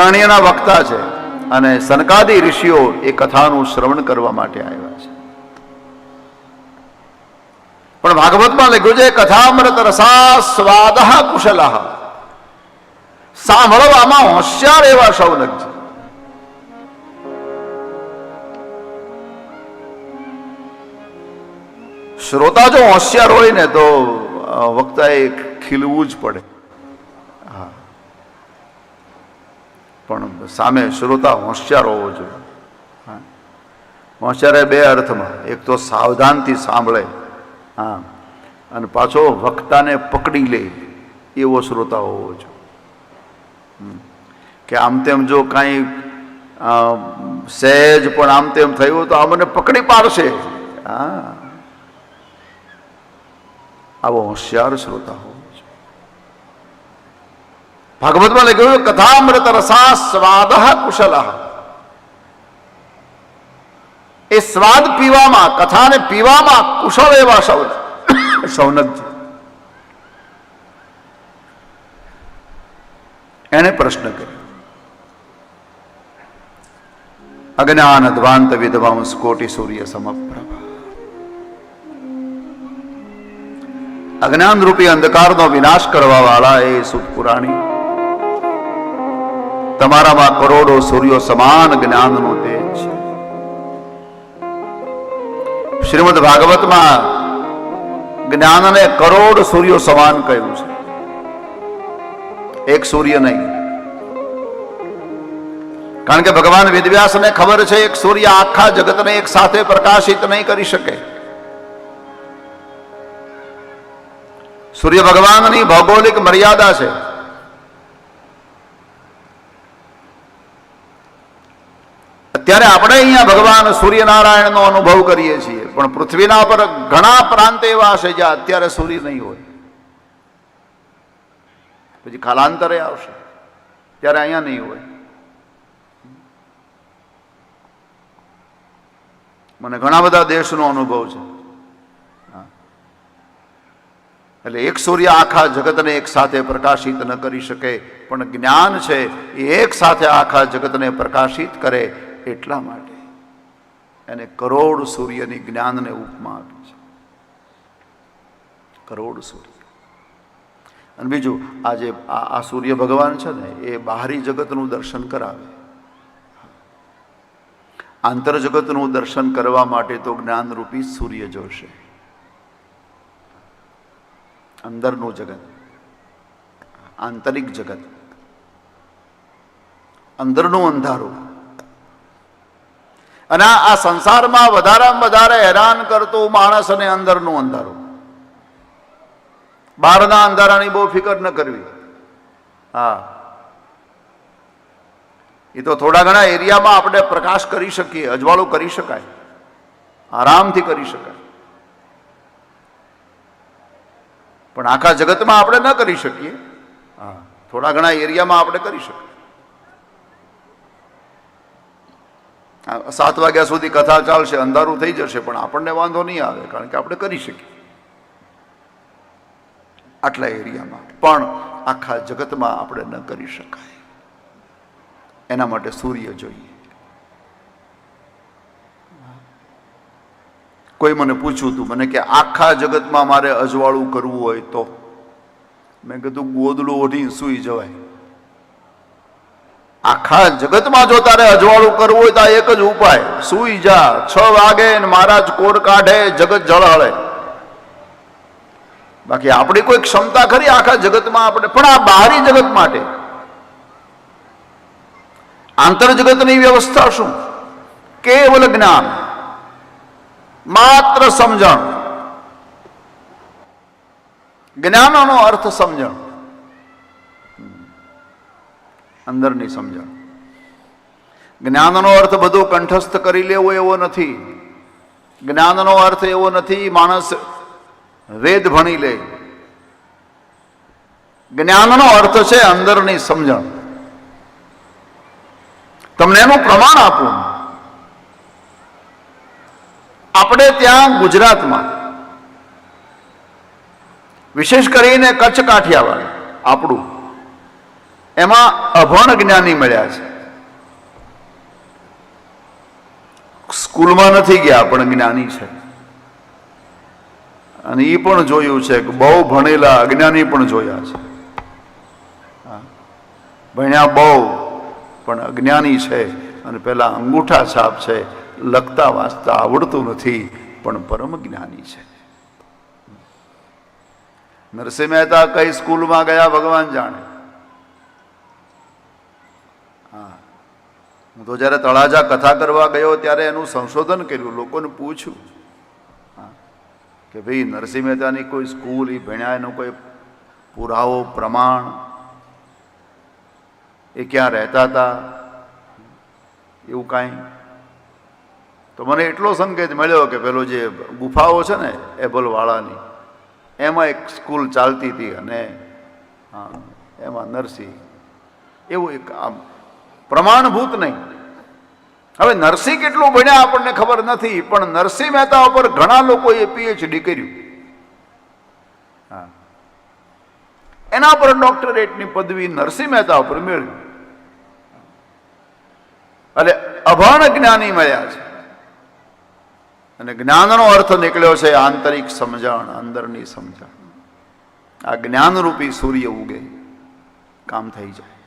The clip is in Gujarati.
પુરાણીઓના વક્તા છે અને સનકાદી ઋષિઓ એ કથાનું શ્રવણ કરવા માટે આવ્યા છે. પણ ભાગવતમાં લખ્યું છે કથામૃત રસા સ્વાદ કુશલ. સાંભળવામાં હોશિયાર એવા સૌનક છે. શ્રોતા જો હોશિયાર હોય ને તો વક્તા વક્તાએ ખીલવું જ પડે. પણ સામે શ્રોતા હોશિયાર હોવો જોઈએ. હા. હોશિયાર બે અર્થમાં, એક તો સાવધાનથી સાંભળે, હા, અને પાછો વક્તાને પકડી લે, એવો શ્રોતા હોવો જોઈએ. કે આમ તેમ જો કાંઈ સહેજ પણ આમ તેમ થયું તો આ મને પકડી પાડશે. હા. આવો હોશિયાર શ્રોતા જોઈએ ભાગવતમાં લખ્યું કથામૃત રસા સ્વાદ કુશલ એ સ્વાદ પીવામાં કથાને પીવામાં કુશળ એવા સૌ સૌનકજી એણે પ્રશ્ન કર્યો અજ્ઞાન અધ્વાંત વિધવાંસ કોટી સૂર્ય સમપ્રભા અજ્ઞાન રૂપી અંધકારનો વિનાશ કરવા વાળા એ સુત પુરાણી તમારામાં કરોડો સૂર્યો સમાન જ્ઞાનનો તેજ છે. શ્રીમદ ભાગવતમાં જ્ઞાનને કરોડ સૂર્યો સમાન કહ્યું છે. એક સૂર્ય નહીં. કારણ કે ભગવાન વેદવ્યાસને ખબર છે એક સૂર્ય આખા જગતને એક સાથે પ્રકાશિત નહીં કરી શકે. સૂર્ય ભગવાનની ભૌગોલિક મર્યાદા છે. અત્યારે આપણે અહીંયા ભગવાન સૂર્યનારાયણનો અનુભવ કરીએ છીએ. પણ પૃથ્વીના પર ઘણા પ્રાંત એવા હશે જ્યાં અત્યારે સૂર્ય નહીં હોય. પછી કાલાંતરે આવશે. ત્યારે અહીંયા નહીં હોય. મને ઘણા બધા દેશનો અનુભવ છે. એટલે એક સૂર્ય આખા જગતને એક સાથે પ્રકાશિત ન કરી શકે, પણ જ્ઞાન છે એ એક સાથે આખા જગતને પ્રકાશિત કરે એટલા માટે એને કરોડ સૂર્યની જ્ઞાનને ઉપમા આપી છે. કરોડ સૂર્ય. અને બીજું, આ જે આ સૂર્ય ભગવાન છે ને, એ બહારી જગતનું દર્શન કરાવે. આંતર જગતનું દર્શન કરવા માટે તો જ્ઞાનરૂપી સૂર્ય જોશે. અંદરનું જગત. આંતરિક જગત. અંદરનું અંધારું. અને આ સંસારમાં વધારામાં વધારે હેરાન કરતું માણસ અને અંદરનું અંધારું. બહારના અંધારાની બહુ ફિકર ન કરવી. હા. એ તો થોડા ઘણા એરિયામાં આપણે પ્રકાશ કરી શકીએ, અજવાળું કરી શકાય. આરામથી કરી શકાય. પણ આખા જગતમાં આપણે ન કરી શકીએ. હા. થોડા ઘણા એરિયામાં આપણે કરી શકીએ. સાત વાગ્યા સુધી કથા ચાલશે, અંધારું થઈ જશે, પણ આપણને વાંધો નહીં આવે, કારણ કે આપણે કરી શકીએ. આટલા એરિયામાં. પણ આખા જગતમાં આપણે ન કરી શકાય. એના માટે સૂર્ય જોઈએ. કોઈ મને પૂછ્યું હતું મને કે આખા જગતમાં મારે અજવાળું કરવું હોય તો? મેં કીધું, ગોદડું ઓઢીને સૂઈ જવાય. આખા જગતમાં જો તારે અજવાળું કરવું હોય તો એક જ ઉપાય. સુઈ જા, છ વાગે મહારાજ કોર કાઢે, જગત જળહળે બાકી આપણી કોઈ ક્ષમતા ખરી આખા જગતમાં આપણે? પણ આ બહારી જગત માટે. આંતર જગતની વ્યવસ્થા શું? કેવલ જ્ઞાન. માત્ર સમજણ. જ્ઞાનનો અર્થ સમજણ. અંદરની સમજણ. જ્ઞાનનો અર્થ બધું કંઠસ્થ કરી લેવો એવો નથી. જ્ઞાનનો અર્થ એવો નથી, માણસ વેદ ભણી લે. જ્ઞાનનો અર્થ છે અંદરની સમજણ. તમને એનું પ્રમાણ આપું. આપણે ત્યાં ગુજરાતમાં, વિશેષ કરીને કચ્છ કાઠિયાવાડ, આપણું, એમાં અભણ જ્ઞાની મળ્યા છે. સ્કૂલમાં નથી ગયા, પણ જ્ઞાની છે. અને એ પણ જોયું છે કે બહુ ભણેલા અજ્ઞાની પણ જોયા છે. ભણ્યા બહુ, પણ અજ્ઞાની છે અને પેલા અંગૂઠા છાપ છે, લખતા વાંચતા આવડતું નથી, પણ પરમ જ્ઞાની છે. નરસિંહ મહેતા કઈ સ્કૂલમાં ગયા, ભગવાન જાણે? હા. હું તો જ્યારે તળાજા કથા કરવા ગયો ત્યારે એનું સંશોધન કર્યું, લોકોને પૂછ્યું. કે ભાઈ નરસિંહ મહેતાની કોઈ સ્કૂલ એ ભણ્યા એનો કોઈ પુરાવો, પ્રમાણ? એ ક્યાં રહેતા હતા? એવું કાંઈ? તો મને એટલો સંકેત મળ્યો કે પેલો જે ગુફાઓ છે ને, એબલવાળાની, એમાં એક સ્કૂલ ચાલતી હતી અને એમાં નરસિંહ. એવું એક આમ પ્રમાણભૂત નહીં. હવે નરસિંહ કેટલું ભણ્યા આપણને ખબર નથી, પણ નરસિંહ મહેતા ઉપર ઘણા લોકોએ પીએચડી કર્યું. એના પર ડોક્ટરેટની પદવી નરસિંહ મહેતા ઉપર મેળવી. એટલે અભણ જ્ઞાની મળ્યા છે. અને જ્ઞાનનો અર્થ નીકળ્યો છે આંતરિક સમજણ, અંદરની સમજણ. આ જ્ઞાનરૂપી સૂર્ય ઉગે, કામ થઈ જાય.